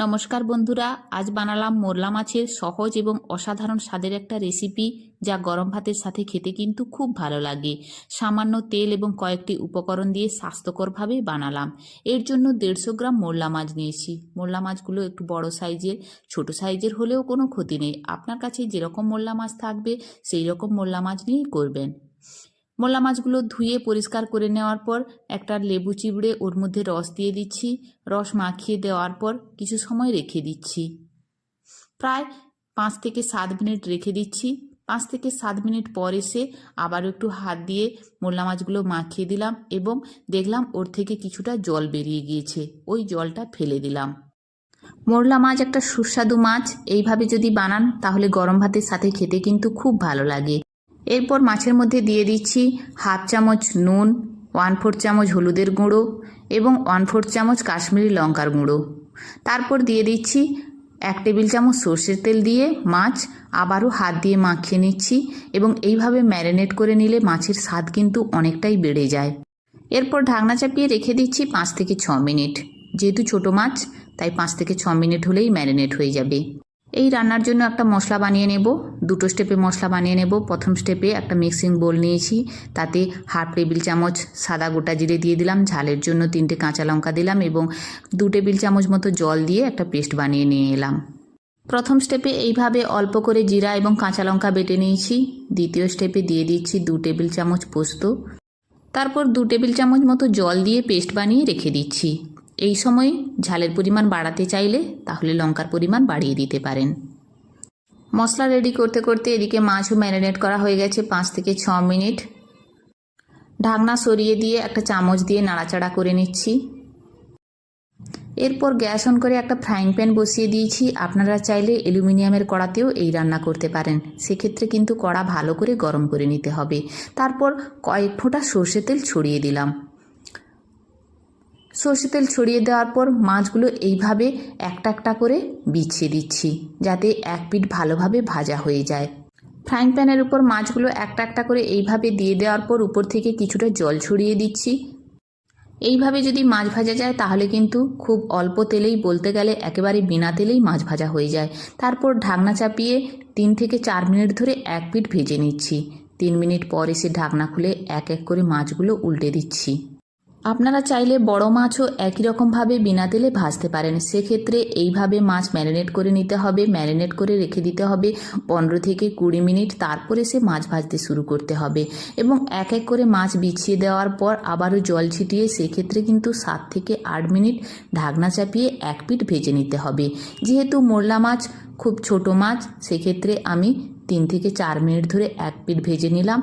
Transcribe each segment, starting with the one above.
নমস্কার বন্ধুরা, আজ বানালাম মোরলা মাছের সহজ এবং অসাধারণ স্বাদের একটা রেসিপি যা গরম ভাতের সাথে খেতে কিন্তু খুব ভালো লাগে। সামান্য তেল এবং কয়েকটি উপকরণ দিয়ে স্বাস্থ্যকরভাবে বানালাম। এর জন্য দেড়শো গ্রাম মোরলা মাছ নিয়েছি। মোরলা মাছগুলো একটু বড় সাইজের, ছোট সাইজের হলেও কোনো ক্ষতি নেই। আপনার কাছে যেরকম মোরলা মাছ থাকবে সেই রকম মোরলা মাছ নিয়েই করবেন। মোলা মাছগুলো ধুয়ে পরিষ্কার করে নেওয়ার পর একটা লেবু চিবড়ে ওর মধ্যে রস দিয়ে দিচ্ছি। রস মাখিয়ে দেওয়ার পর কিছু সময় রেখে দিচ্ছি। প্রায় পাঁচ থেকে সাত মিনিট রেখে দিচ্ছি। পাঁচ থেকে সাত মিনিট পর এসে আবার একটু হাত দিয়ে মোলা মাছগুলো মাখিয়ে দিলাম এবং দেখলাম ওর থেকে কিছুটা জল বেরিয়ে গিয়েছে। ওই জলটা ফেলে দিলাম। মোরলা মাছ একটা সুস্বাদু মাছ। এইভাবে যদি বানান তাহলে গরম ভাতের সাথে খেতে কিন্তু খুব ভালো লাগে। এরপর মাছের মধ্যে দিয়ে দিচ্ছি হাফ চামচ নুন ওয়ান ফোর চামচ হলুদের গুঁড়ো এবং ওয়ান ফোর চামচ কাশ্মীরি লঙ্কার গুঁড়ো। তারপর দিয়ে দিচ্ছি এক টেবিল চামচ সর্ষের তেল দিয়ে মাছ আবারও হাত দিয়ে মাখিয়ে নিচ্ছি এবং এইভাবে ম্যারিনেট করে নিলে মাছের স্বাদ কিন্তু অনেকটাই বেড়ে যায়। এরপর ঢাকনা চাপিয়ে রেখে দিচ্ছি পাঁচ থেকে ছ মিনিট। যেহেতু ছোটো মাছ, তাই পাঁচ থেকে ছ মিনিট হলেই ম্যারিনেট হয়ে যাবে। এই রান্নার জন্য একটা মশলা বানিয়ে নেব। দুটো স্টেপে মশলা বানিয়ে নেব। প্রথম স্টেপে একটা মিক্সিং বোল নিয়েছি। তাতে হাফ টেবিল চামচ সাদা গোটা জিরে দিয়ে দিলাম। ঝালের জন্য তিনটে কাঁচা লঙ্কা দিলাম এবং দু টেবিল চামচ মতো জল দিয়ে একটা পেস্ট বানিয়ে নিয়ে এলাম। প্রথম স্টেপে এইভাবে অল্প করে জিরা এবং কাঁচা লঙ্কা বেটে নিয়েছি। দ্বিতীয় স্টেপে দিয়ে দিচ্ছি দু টেবিল চামচ পোস্ত। তারপর দু টেবিল চামচ মতো জল দিয়ে পেস্ট বানিয়ে রেখে দিচ্ছি। এই সময় ঝালের পরিমাণ বাড়াতে চাইলে তাহলে লঙ্কার পরিমাণ বাড়িয়ে দিতে পারেন। মশলা রেডি করতে করতে এদিকে মাছও ম্যারিনেট করা হয়ে গেছে পাঁচ থেকে ছ মিনিট। ঢাকনা সরিয়ে দিয়ে একটা চামচ দিয়ে নাড়াচাড়া করে নিচ্ছি। এরপর গ্যাস অন করে একটা ফ্রাইং প্যান বসিয়ে দিয়েছি। আপনারা চাইলে অ্যালুমিনিয়ামের কড়াতেও এই রান্না করতে পারেন। সেক্ষেত্রে কিন্তু কড়া ভালো করে গরম করে নিতে হবে। তারপর কয়েক ফোঁটা সর্ষে তেল ছড়িয়ে দিলাম। সর্ষে তেল ছড়িয়ে দেওয়ার পর মাছগুলো এইভাবে একটা একটা করে বিছিয়ে দিচ্ছি, যাতে এক পিঠ ভালোভাবে ভাজা হয়ে যায়। ফ্রাইং প্যানের উপর মাছগুলো একটা একটা করে এইভাবে দিয়ে দেওয়ার পর উপর থেকে কিছুটা জল ছড়িয়ে দিচ্ছি। এইভাবে যদি মাছ ভাজা যায়, তাহলে কিন্তু খুব অল্প তেলেই বলতে গেলে একেবারে বিনা তেলেই মাছ ভাজা হয়ে যায়। তারপর ঢাকনা চাপিয়ে তিন থেকে চার মিনিট ধরে এক পিঠ ভেজে নিচ্ছি। তিন মিনিট পর এসে ঢাকনা খুলে এক এক করে মাছগুলো উল্টে দিচ্ছি। আপনারা চাইলে বড় মাছও একই রকমভাবে বিনা তেলে ভাজতে পারেন। সেক্ষেত্রে এইভাবে মাছ ম্যারিনেট করে নিতে হবে, ম্যারিনেট করে রেখে দিতে হবে। পনেরো থেকে কুড়ি মিনিট তারপরে সে মাছ ভাজতে শুরু করতে হবে এবং এক এক করে মাছ বিছিয়ে দেওয়ার পর আবারও জল ছিটিয়ে সেক্ষেত্রে কিন্তু সাত থেকে আট মিনিট ঢাকনা চাপিয়ে এক পিঠ ভেজে নিতে হবে। যেহেতু মোরলা মাছ খুব ছোট মাছ, সেক্ষেত্রে আমি তিন থেকে চার মিনিট ধরে এক পিঠ ভেজে নিলাম।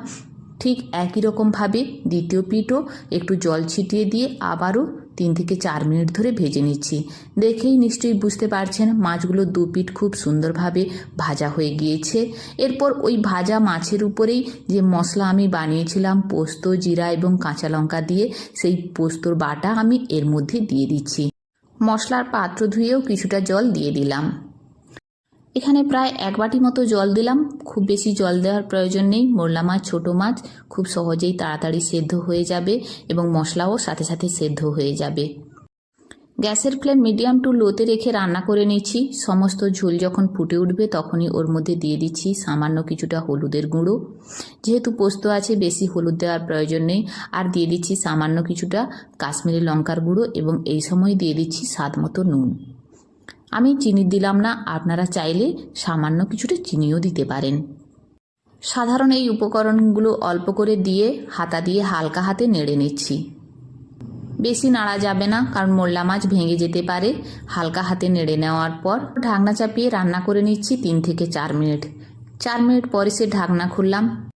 ঠিক একই রকমভাবে দ্বিতীয় পিঠও একটু জল ছিটিয়ে দিয়ে আবারও তিন থেকে চার মিনিট ধরে ভেজে নিচ্ছি। দেখেই নিশ্চয়ই বুঝতে পারছেন মাছগুলো দু পিঠ খুব সুন্দরভাবে ভাজা হয়ে গিয়েছে। এরপর ওই ভাজা মাছের উপরেই যে মশলা আমি বানিয়েছিলাম, পোস্ত, জিরা এবং কাঁচা লঙ্কা দিয়ে সেই পোস্তর বাটা আমি এর মধ্যে দিয়ে দিচ্ছি। মশলার পাত্র ধুয়েও কিছুটা জল দিয়ে দিলাম। এখানে প্রায় এক বাটি মতো জল দিলাম। খুব বেশি জল দেওয়ার প্রয়োজন নেই। মোরলা মাছ, ছোটো মাছ খুব সহজেই তাড়াতাড়ি সেদ্ধ হয়ে যাবে এবং মশলাও সাথে সাথে সেদ্ধ হয়ে যাবে। গ্যাসের ফ্লেম মিডিয়াম টু লোতে রেখে রান্না করে নিচ্ছি। সমস্ত ঝোল যখন ফুটে উঠবে তখনই ওর মধ্যে দিয়ে দিচ্ছি সামান্য কিছুটা হলুদের গুঁড়ো। যেহেতু পোস্ত আছে, বেশি হলুদ দেওয়ার প্রয়োজন নেই। আর দিয়ে দিচ্ছি সামান্য কিছুটা কাশ্মীরি লঙ্কার গুঁড়ো এবং এই সময় দিয়ে দিচ্ছি স্বাদ মতো নুন। আমি চিনি দিলাম না, আপনারা চাইলে সামান্য কিছুটা চিনিও দিতে পারেন। সাধারণ এই উপকরণগুলো অল্প করে দিয়ে, হাতা দিয়ে হালকা হাতে নেড়ে নিচ্ছি। বেশি নাড়া যাবে না, কারণ মোল্লা মাছ ভেঙে যেতে পারে। হালকা হাতে নেড়ে নেওয়ার পর ঢাকনা চাপিয়ে রান্না করে নিচ্ছি তিন থেকে চার মিনিট। চার মিনিট পরে সে ঢাকনা খুললাম।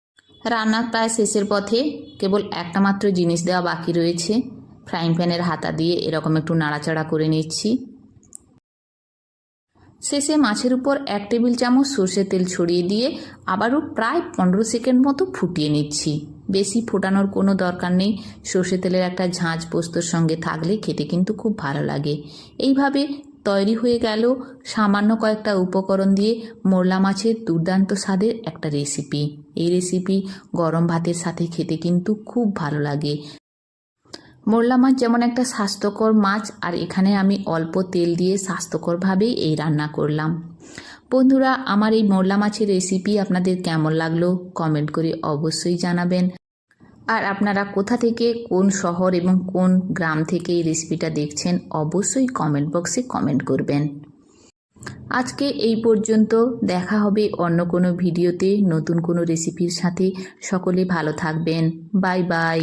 রান্না প্রায় শেষের পথে, কেবল একটা মাত্র জিনিস দেওয়া বাকি রয়েছে। ফ্রাইং প্যানের হাতা দিয়ে এরকম একটু নাড়াচাড়া করে নিচ্ছি। শেষে মাছের উপর এক টেবিল চামচ সর্ষের তেল ছড়িয়ে দিয়ে আবারও প্রায় পনেরো সেকেন্ড মতো ফুটিয়ে নিচ্ছি। বেশি ফোটানোর কোনো দরকার নেই। সর্ষে তেলের একটা ঝাঁঝ পোস্তর সঙ্গে থাকলে খেতে কিন্তু খুব ভালো লাগে। এইভাবে তৈরি হয়ে গেল সামান্য কয়েকটা উপকরণ দিয়ে মোরলা মাছের দুর্দান্ত স্বাদের একটা রেসিপি। এই রেসিপি গরম ভাতের সাথে খেতে কিন্তু খুব ভালো লাগে। মোরলা মাছ যেমন একটা স্বাস্থ্যকর মাছ, আর এখানে আমি অল্প তেল দিয়ে স্বাস্থ্যকরভাবেই এই রান্না করলাম। বন্ধুরা, আমার এই মোরলা মাছের রেসিপি আপনাদের কেমন লাগল কমেন্ট করে অবশ্যই জানাবেন। আর আপনারা কোথা থেকে, কোন শহর এবং কোন গ্রাম থেকে এই রেসিপিটা দেখছেন অবশ্যই কমেন্ট বক্সে কমেন্ট করবেন। আজকে এই পর্যন্ত, দেখা হবে অন্য কোনো ভিডিওতে নতুন কোনো রেসিপির সাথে। সকলে ভালো থাকবেন। Bye bye.